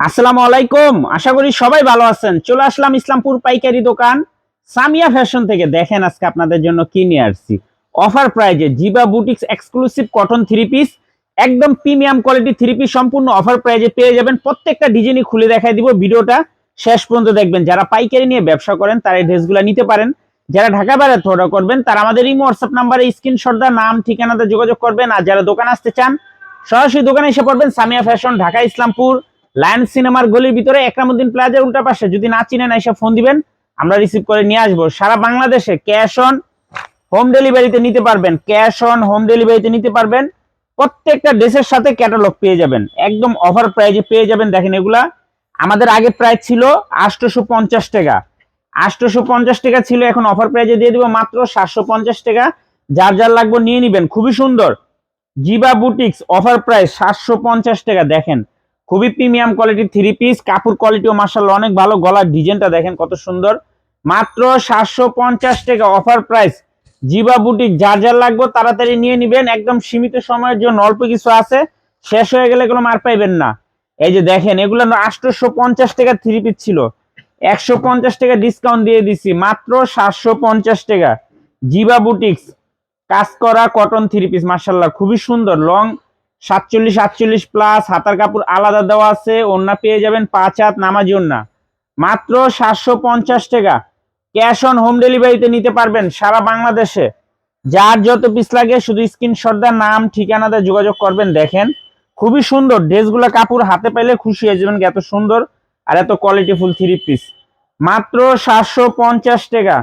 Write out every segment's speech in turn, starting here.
আসসালামু আলাইকুম। আশা করি সবাই ভালো আছেন। চলে আসলাম ইসলামপুর পাইকারি দোকান। সামিয়া ফ্যাশন থেকে দেখেন আজকে আপনাদের জন্য কি নিয়ে আসছি। অফার প্রাইজে Ziba boutiques exclusive cotton three piece একদম প্রিমিয়াম কোয়ালিটি থ্রি পিস সম্পূর্ণ অফার প্রাইজে পেয়ে যাবেন। প্রত্যেকটা ডিজাইনই খুলে দেখাই দিব ভিডিওটা। শেষ পর্যন্ত দেখবেন। যারা পাইকারি নিয়ে ব্যবসা করেন, তারা এই ড্রেসগুলো নিতে পারেন। যারা ঢাকা বাইরে অর্ডার করবেন, তারা আমাদের এই হোয়াটসঅ্যাপ নাম্বারে স্ক্রিনশট দা নাম, ঠিকানাতে যোগাযোগ করবেন। আর যারা দোকান আসতে চান, সরাসরি দোকানে এসে পড়বেন সামিয়া ফ্যাশন, ঢাকা, ইসলামপুর। লায়ন সিনেমার গলির ভিতরে একরামুদ্দিন প্লাজার উল্টা পাশে, যদি না চিনেন, এসে ফোন দিবেন, আমরা রিসিভ করে নিয়ে আসব। সারা বাংলাদেশে ক্যাশ অন হোম ডেলিভারিতে নিতে পারবেন ক্যাশ অন হোম ডেলিভারিতে নিতে পারবেন। প্রত্যেকটা ড্রেসের সাথে ক্যাটালগ পেয়ে যাবেন, একদম অফার প্রাইজে পেয়ে যাবেন। দেখেন এগুলা, আমাদের আগে প্রাইস ছিল আটশোশো পঞ্চাশ টাকা। আটশোশো পঞ্চাশ টাকা ছিল, এখন অফার প্রাইজে দিয়ে দিব মাত্র সাতশো পঞ্চাশ টাকা। যার যার লাগবে নিয়ে নিবেন, খুবই সুন্দর। জিবা বুটিক্স অফার প্রাইস সাতশো পঞ্চাশ টাকা, দেখেন। খুবই প্রিমিয়াম কোয়ালিটির থ্রি পিস কাপড় কোয়ালিটিও মার্শাল অনেক ভালো, গলার ডিজাইনটা দেখেন কত সুন্দর। মাত্র সাতশো পঞ্চাশ টাকা অফার প্রাইস জিবা বুটিক, যার যার লাগবে তাড়াতাড়ি নিয়ে নিবেন। একদম সীমিত সময়ের জন্য অল্প কিছু আছে। শেষ হয়ে গেলে এগুলো মার পাইবেন না। এই যে দেখেন, এগুলো আটশোশো পঞ্চাশ টাকা থ্রি পিস ছিল। একশো পঞ্চাশ টাকা ডিসকাউন্ট দিয়ে দিছি, মাত্র সাতশো পঞ্চাশ টাকা। জিবা বুটিক্স, কাজ করা কটন থ্রি পিস মার্শাল্লাহ খুবই সুন্দর লং সাতচল্লিশ, আটচল্লিশ প্লাস হাতার কাপড় আলাদা দেওয়া আছে ওন্না পেয়ে যাবেন পাঁচ হাত নামাজি ওন্না মাত্র সাতশো পঞ্চাশ টাকা। ক্যাশ অন হোম ডেলিভারিতে নিতে পারবেন সারা বাংলাদেশে। যার যত পিস লাগে শুধু স্ক্রিনশট দেওয়ার নাম ঠিকানাতে যোগাযোগ করবেন, দেখেন। খুবই সুন্দর, ড্রেসগুলো কাপড় হাতে পাইলে খুশি হয়ে যাবেন, এত সুন্দর আর এত কোয়ালিটিফুল থ্রি পিস মাত্র সাতশো পঞ্চাশ টাকা।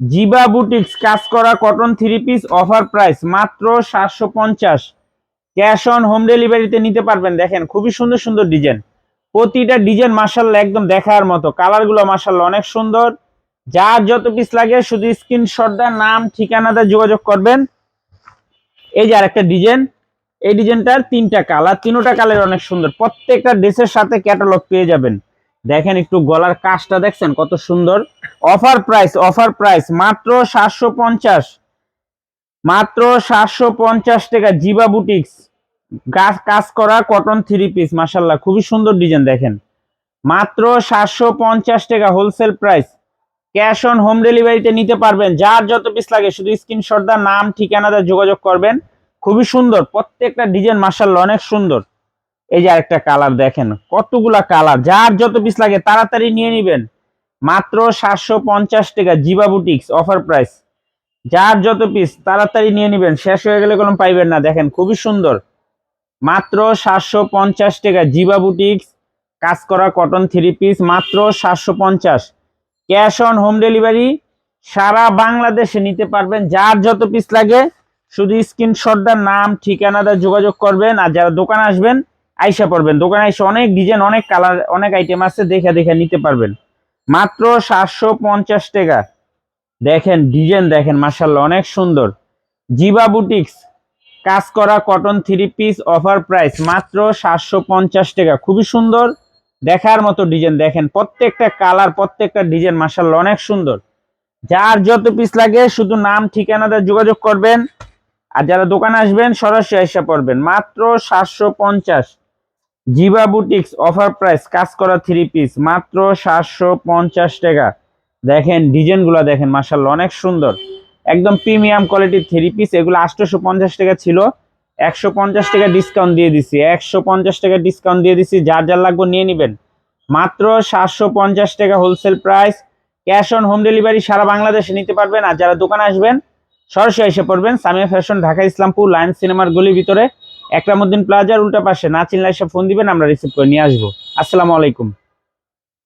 জিবা বুটিক্স কাজ করা cotton three piece offer price মাত্র সাতশো পঞ্চাশ। ক্যাশ অন হোম ডেলিভারিতে নিতে পারবেন, দেখেন খুবই সুন্দর সুন্দর ডিজাইন। প্রতিটা ডিজাইন মার্শাল্লাহ একদম দেখার মতো, কালারগুলো মার্শাল্লাহ অনেক সুন্দর। যার যত পিস লাগে শুধু স্ক্রিনশট দেন, নাম, ঠিকানাতে যোগাযোগ করবেন। এই যে আরেকটা ডিজাইন, এই ডিজাইনটার তিনটা কালার তিনোটা কালার অনেক সুন্দর। প্রত্যেকটা ড্রেসের সাথে ক্যাটালগ পেয়ে যাবেন। দেখেন একটু গলার কাজটা দেখছেন কত সুন্দর। অফার প্রাইস অফার প্রাইস মাত্র সাতশো পঞ্চাশ। মাত্র সাতশো পঞ্চাশ টাকা জিবা বুটিক্স। গাছ কাজ করা কটন থ্রি পিস মাসাল্লাহ খুবই সুন্দর ডিজাইন দেখেন। মাত্র সাতশো পঞ্চাশ টাকা wholesale price cash on home ডেলিভারিতে নিতে পারবেন, যার যত পিস লাগে, শুধু স্ক্রিনশট দা নাম, ঠিকানা ঠিকানাতে যোগাযোগ করবেন। খুবই সুন্দর, প্রত্যেকটা ডিজাইন মাসাল্লাহ অনেক সুন্দর। এই যে আরেকটা কালার দেখেন, কতগুলা কালার যার যত পিস লাগে, তাড়াতাড়ি নিয়ে নিবেন। মাত্র সাতশো পঞ্চাশ টাকা জিবা বুটিক্স অফার প্রাইস যার যত পিস তাড়াতাড়ি নিয়ে নিবেন। শেষ হয়ে গেলে কোনো পাইবেন না। দেখেন, খুবই সুন্দর। মাত্র সাতশো পঞ্চাশ টাকা। জিবা বুটিক্স, কাজ করা কটন থ্রি পিস মাত্র সাতশো পঞ্চাশ। ক্যাশ অন হোম ডেলিভারি সারা বাংলাদেশে নিতে পারবেন। যার যত পিস লাগে, শুধু স্ক্রিনশটটার নাম, ঠিকানাটা যোগাযোগ করবেন। আর যারা দোকানে আসবেন, আইসা পড়বেন। দোকানে এসে অনেক ডিজাইন অনেক কালার অনেক আইটেম আছে। দেখে দেখে নিতে পারবেন। মাত্র সাতশো পঞ্চাশ টাকা। দেখেন, ডিজাইন দেখেন মার্শাল্লাহ অনেক সুন্দর। জিবা বুটিক্স, কাজ করা cotton three piece offer price মাত্র সাতশো পঞ্চাশ টাকা। খুবই সুন্দর, দেখার মতো ডিজাইন দেখেন, প্রত্যেকটা কালার প্রত্যেকটা ডিজাইন মার্শাল্লাহ অনেক সুন্দর। যার যত পিস লাগে, শুধু নাম, ঠিকানাতে যোগাযোগ করবেন। আর যারা দোকানে আসবেন, সরাসরি এসে পড়বেন। মাত্র সাতশো পঞ্চাশ। জিবা বুটিক্স অফার প্রাইস কাজ করা থ্রি পিস মাত্র সাতশো পঞ্চাশ টাকা। দেখেন ডিজাইনগুলো দেখেন মার্শাল্লাহ অনেক সুন্দর। একদম প্রিমিয়াম কোয়ালিটির থ্রি পিস এগুলো আটশোশো পঞ্চাশ টাকা ছিল একশো পঞ্চাশ টাকা ডিসকাউন্ট দিয়ে দিছি একশো পঞ্চাশ টাকা ডিসকাউন্ট দিয়ে দিছি, যার যার লাগবে নিয়ে নেবেন। মাত্র সাতশো পঞ্চাশ টাকা wholesale price cash on home delivery সারা বাংলাদেশে নিতে পারবেন, আর যারা দোকানে আসবেন, সরাসরি এসে পড়বেন সামিয়া ফ্যাশন ঢাকা, ইসলামপুর, লায়ন সিনেমার গলির ভিতরে, একরামুদ্দিন প্লাজার উল্টা পাশে। না চিনলে ফোন দিবেন, আমরা রিসিভ করে নিয়ে আসব। আসসালামু আলাইকুম।